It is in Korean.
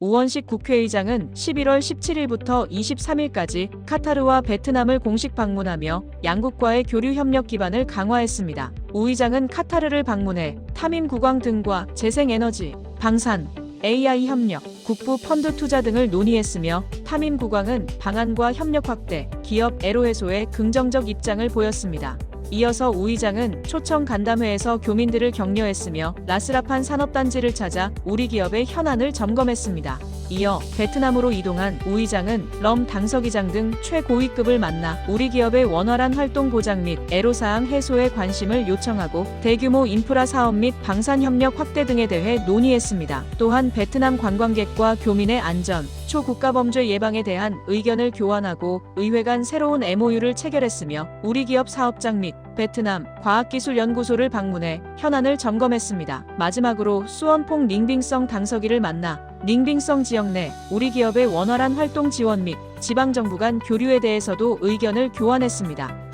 우원식 국회의장은 11월 17일부터 23일까지 카타르와 베트남을 공식 방문하며 양국과의 교류 협력 기반을 강화했습니다. 우 의장은 카타르를 방문해 타민 구광 등과 재생에너지, 방산, AI 협력, 국부 펀드 투자 등을 논의했으며 타민 구광은 방안과 협력 확대, 기업 애로 해소에 긍정적 입장을 보였습니다. 이어서 우 의장은 초청 간담회에서 교민들을 격려했으며 라스라판 산업단지를 찾아 우리 기업의 현안을 점검했습니다. 이어 베트남으로 이동한 우 의장은 럼 당서기장 등 최고위급을 만나 우리 기업의 원활한 활동 보장 및 애로사항 해소에 관심을 요청하고 대규모 인프라 사업 및 방산 협력 확대 등에 대해 논의했습니다. 또한 베트남 관광객과 교민의 안전, 초국가 범죄 예방에 대한 의견을 교환하고 의회 간 새로운 MOU를 체결했으며 우리 기업 사업장 및 베트남 과학기술연구소를 방문해 현안을 점검했습니다. 마지막으로 수원퐁 닝빙성 당서기를 만나 닝빙성 지역 내 우리 기업의 원활한 활동 지원 및 지방정부 간 교류에 대해서도 의견을 교환했습니다.